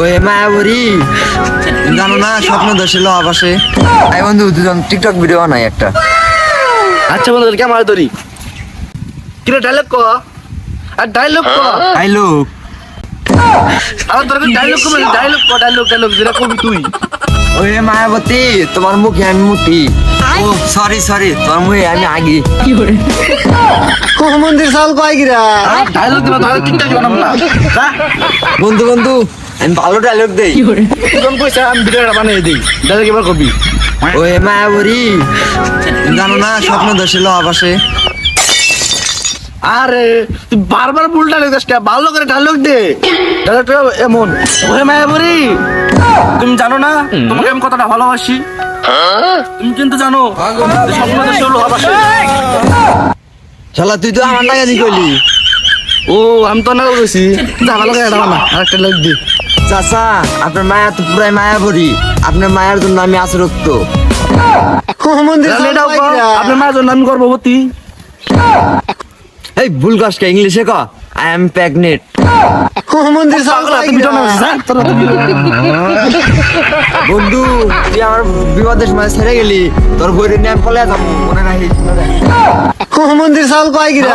ওই মায়াবরী জানো না স্বপ্ন দর্শিল আবাসে। এই বন্ধু দুজন টিকটক ভিডিও বানাই একটা। আচ্ছা বন্ধু কেমন তোরি কিরে ডায়লগ ক আর ডায়লগ ক আইলো আমার তোর ডায়লগ কমে ডায়লগ ক ডায়লগ ডায়লগ যেটা কবি তুই। ওই মায়াবতী তোমার মুখে আমি মুতি ও সরি সরি তোমার মুখে আমি আগি। মন্দির চাল কয় গিরা। ডায়লগ দিবা তাহলে টিকটক বানাবো না বন্ধু বন্ধু আমি ভালো ডায়লগ দেই। কোন পয়সা আমি ভিডিওটা বানিয়ে দিই ডায়লগ এবার কবি ওই মায়াবরী। জানো না স্বপ্ন দর্শিল আবাসে আরে তুই বারবার ভুল ডায়লগ দিস ভালো করে ডায়লগ দে। ডায়লগটা এমন। ওহে মায়াবরী তুমি জানো না তোমাকে আমি কতটা ভালোবাসি? তুমি কিন্তু জানো স্বপ্ন দেশে হলো আবাসে শালা তুই তো আমার টাকা দি কইলি। ও আমি তো না বলেছি যা ভালো করে এটা বানা আরেকটা দি। চাচা আপনার মায়া তো পুরাই মায়াবরী আপনার মায়ের জন্য আমি আসরক্ত আপনার মায়ের জন্য আমি গর্ভবতী। এই ভুল কাজটা ইংলিশে ক আই এম তুমি বন্ধু তুই আমার বিপদের সময় ছেড়ে গেলি। তোর বইয়ের নিয়ে আমি পলে যাব। মনে রাখিস মন্দির চাল কয় গিরা।